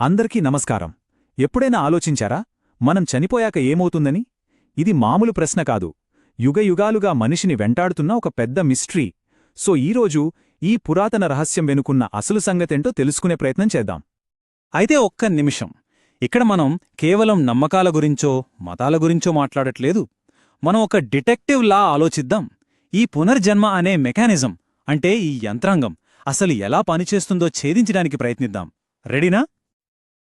అందరికీ నమస్కారం. ఎప్పుడైనా ఆలోచించారా? మనం చనిపోయాక ఏమవుతుందని? ఇది మామూలు ప్రశ్న కాదు. యుగయుగాలుగా మనిషిని వెంటాడుతున్న ఒక పెద్ద మిస్ట్రీ. సో ఈరోజు ఈ పురాతన రహస్యం వెనుకున్న అసలు సంగతేంటో తెలుసుకునే ప్రయత్నం చేద్దాం. అయితే ఒక్క నిమిషం. ఇక్కడ మనం కేవలం నమ్మకాల గురించో మతాల గురించో మాట్లాడట్లేదు. మనం ఒక డిటెక్టివ్ లా ఆలోచిద్దాం. ఈ పునర్జన్మ అనే మెకానిజం అంటే ఈ యంత్రాంగం అసలు ఎలా పనిచేస్తుందో ఛేదించడానికి ప్రయత్నిద్దాం. రెడీనా?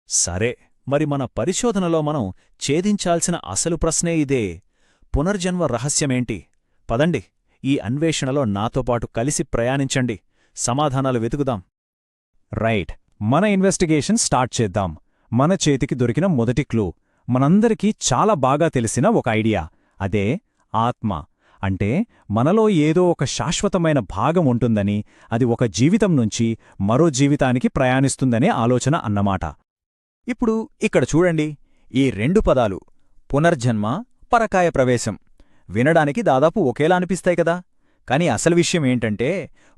సరే మరి మన పరిశోధనలో మనం ఛేదించాల్సిన అసలు ప్రశ్నే ఇదే. పునర్జన్మ రహస్యమేంటి? పదండి ఈ అన్వేషణలో నాతో పాటు కలిసి ప్రయాణించండి. సమాధానాలు వెతుకుదాం. రైట్ మన ఇన్వెస్టిగేషన్ స్టార్ట్ చేద్దాం. మన చేతికి దొరికిన మొదటి క్లూ. మనందరికీ చాలా బాగా తెలిసిన ఒక ఐడియా. అదే ఆత్మ. అంటే మనలో ఏదో ఒక శాశ్వతమైన భాగం ఉంటుందని అది ఒక జీవితం నుంచి మరో జీవితానికి ప్రయాణిస్తుందనే ఆలోచన అన్నమాట. ఇప్పుడు ఇక్కడ చూడండి ఈ రెండు పదాలు పునర్జన్మ పరకాయ ప్రవేశం. వినడానికి దాదాపు ఒకేలా అనిపిస్తాయి కదా. కాని అసలు విషయం ఏంటంటే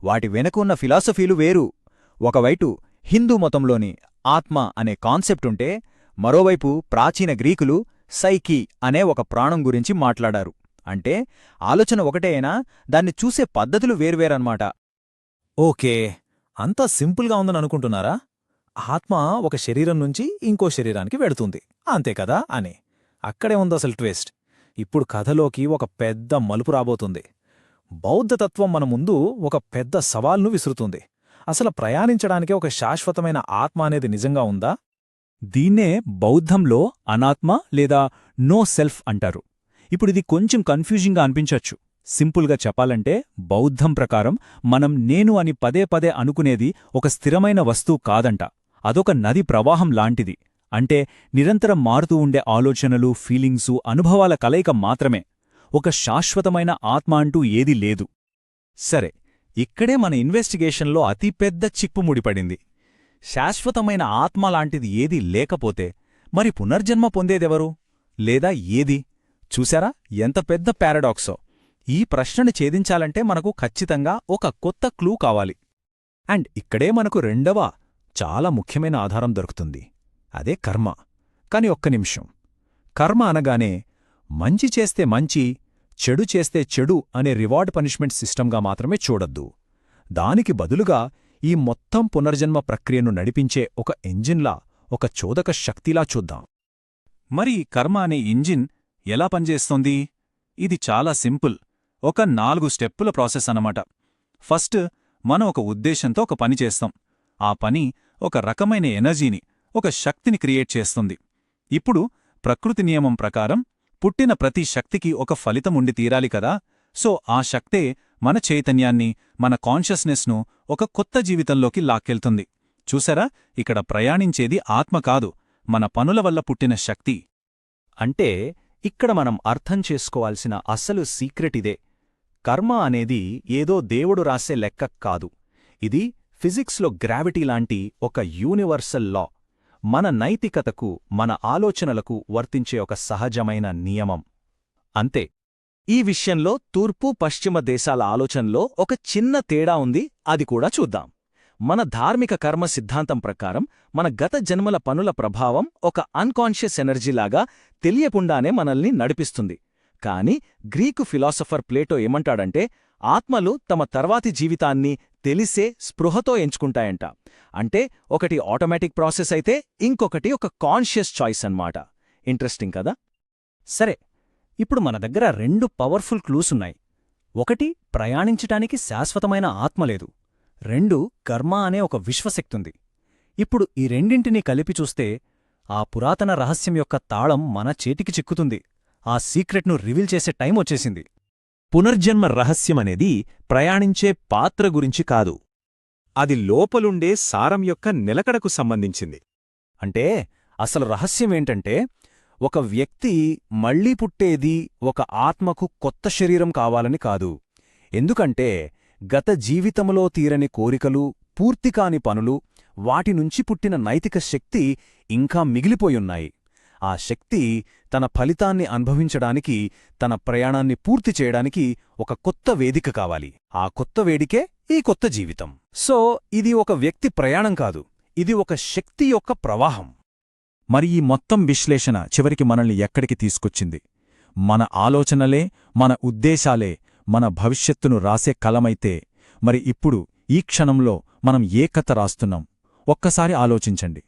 వాటి వెనుక ఉన్న ఫిలాసఫీలు వేరు. ఒకవైపు హిందూ మతంలోని ఆత్మ అనే కాన్సెప్ట్ ఉంటే మరోవైపు ప్రాచీన గ్రీకులు సైకీ అనే ఒక ప్రాణం గురించి మాట్లాడారు. అంటే ఆలోచన ఒకటే అయినా దాన్ని చూసే పద్ధతులు వేర్వేరన్నమాట. ఓకే అంతా సింపుల్గా ఉందని అనుకుంటున్నారా? ఆత్మ ఒక శరీరం నుంచి ఇంకో శరీరానికి వెడుతుంది. అంతే కదా అని. అక్కడే ఉంది అసలు ట్విస్ట్. ఇప్పుడు కథలోకి ఒక పెద్ద మలుపు రాబోతుంది. బౌద్ధతత్వం మన ముందు ఒక పెద్ద సవాల్ను విసురుతుంది. అసలు ప్రయాణించడానికి ఒక శాశ్వతమైన ఆత్మ అనేది నిజంగా ఉందా? దీన్నే బౌద్ధంలో అనాత్మ లేదా నో సెల్ఫ్ అంటారు. ఇప్పుడిది కొంచెం కన్ఫ్యూజింగ్గా అనిపించొచ్చు. సింపుల్గా చెప్పాలంటే బౌద్ధం ప్రకారం మనం నేను అని పదే పదే అనుకునేది ఒక స్థిరమైన వస్తువు కాదంట. అదొక నది ప్రవాహం లాంటిది. అంటే నిరంతరం మారుతూ ఉండే ఆలోచనలు ఫీలింగ్సు అనుభవాల కలయిక మాత్రమే. ఒక శాశ్వతమైన ఆత్మ అంటూ ఏదీ లేదు. సరే ఇక్కడే మన ఇన్వెస్టిగేషన్లో అతిపెద్ద చిప్పు ముడిపడింది. శాశ్వతమైన ఆత్మ లాంటిది ఏదీ లేకపోతే మరి పునర్జన్మ పొందేదెవరు? లేదా ఏది? చూశారా? ఎంత పెద్ద పారాడాక్సో. ఈ ప్రశ్నను ఛేదించాలంటే మనకు ఖచ్చితంగా ఒక కొత్త క్లూ కావాలి. అండ్ ఇక్కడే మనకు రెండవ చాలా ముఖ్యమైన ఆధారం దొరుకుతుంది. అదే కర్మ. కాని ఒక్క నిమిషం. కర్మ అనగానే మంచి చేస్తే మంచి చెడు చేస్తే చెడు అనే రివార్డ్ పనిష్మెంట్ సిస్టంగా మాత్రమే చూడొద్దు. దానికి బదులుగా ఈ మొత్తం పునర్జన్మ ప్రక్రియను నడిపించే ఒక ఎంజిన్లా ఒక చోదక శక్తిలా చూద్దాం. మరి కర్మ అనే ఇంజిన్ ఎలా పనిచేస్తోంది? ఇది చాలా సింపుల్. ఒక నాలుగు స్టెప్పుల ప్రాసెస్ అన్నమాట. ఫస్ట్ మనం ఒక ఉద్దేశంతో ఒక పని చేస్తాం. ఆ పని ఒక రకమైన ఎనర్జీని ఒక శక్తిని క్రియేట్ చేస్తుంది. ఇప్పుడు ప్రకృతి నియమం ప్రకారం పుట్టిన ప్రతి శక్తికి ఒక ఫలితం ఉండి తీరాలి కదా. సో ఆ శక్తే మన చైతన్యాన్ని మన కాన్షియస్నెస్ను ఒక కొత్త జీవితంలోకి లాక్కెళ్తుంది. చూసారా? ఇక్కడ ప్రయాణించేది ఆత్మ కాదు మన పనుల వల్ల పుట్టిన శక్తి. అంటే ఇక్కడ మనం అర్థం చేసుకోవాల్సిన అసలు సీక్రెట్ ఇదే. కర్మ అనేది ఏదో దేవుడు రాసే లెక్క కాదు. ఇది ఫిజిక్స్లో గ్రావిటీ లాంటి ఒక యూనివర్సల్ లా మన నైతికతకు మన ఆలోచనలకు వర్తించే ఒక సహజమైన నియమం. అంతే. ఈ విషయంలో తూర్పు పశ్చిమ దేశాల ఆలోచనలో ఒక చిన్న తేడా ఉంది అది కూడా చూద్దాం. మన ధార్మిక కర్మ సిద్ధాంతం ప్రకారం మన గత జన్మల పనుల ప్రభావం ఒక అన్కాన్షియస్ ఎనర్జీలాగా తెలియకుండానే మనల్ని నడిపిస్తుంది. కాని గ్రీకు ఫిలాసఫర్ ప్లేటో ఏమంటాడంటే ఆత్మలు తమ తర్వాతి జీవితాన్ని తెలిసే స్పృహతో ఎంచుకుంటాయంట. అంటే ఒకటి ఆటోమేటిక్ ప్రాసెస్ అయితే ఇంకొకటి ఒక కాన్షియస్ చాయిస్ అన్నమాట. ఇంట్రెస్టింగ్ కదా? సరే ఇప్పుడు మన దగ్గర రెండు పవర్ఫుల్ క్లూస్ ఉన్నాయి. ఒకటి ప్రయాణించటానికి శాశ్వతమైన ఆత్మ లేదు. రెండు కర్మ అనే ఒక విశ్వశక్తుంది ఇప్పుడు ఈ రెండింటినీ కలిపి చూస్తే ఆ పురాతన రహస్యం యొక్క తాళం మన చేతికి చిక్కుతుంది. ఆ సీక్రెట్ను రివీల్ చేసే టైం వచ్చేసింది. పునర్జన్మ రహస్యమనేది ప్రయాణించే పాత్ర గురించి కాదు. అది లోపలుండే సారం యొక్క నిలకడకు సంబంధించింది. అంటే అసలు రహస్యమేంటంటే ఒక వ్యక్తి మళ్ళీ పుట్టేది ఒక ఆత్మకు కొత్త శరీరం కావాలని కాదు. ఎందుకంటే గత జీవితంలో తీరని కోరికలు పూర్తికాని పనులు వాటినుంచి పుట్టిన నైతిక శక్తి ఇంకా మిగిలిపోయున్నాయి. ఆ శక్తి తన ఫలితాన్ని అనుభవించడానికి తన ప్రయాణాన్ని పూర్తి చేయడానికి ఒక కొత్త వేదిక కావాలి. ఆ కొత్త వేడికే ఈ కొత్త జీవితం. సో ఇది ఒక వ్యక్తి ప్రయాణం కాదు. ఇది ఒక శక్తి యొక్క ప్రవాహం. మరి ఈ మొత్తం విశ్లేషణ చివరికి మనల్ని ఎక్కడికి తీసుకొచ్చింది? మన ఆలోచనలే మన ఉద్దేశాలే మన భవిష్యత్తును రాసే కలమైతే మరి ఇప్పుడు ఈ క్షణంలో మనం ఏ కథ రాస్తున్నాం? ఒక్కసారి ఆలోచించండి.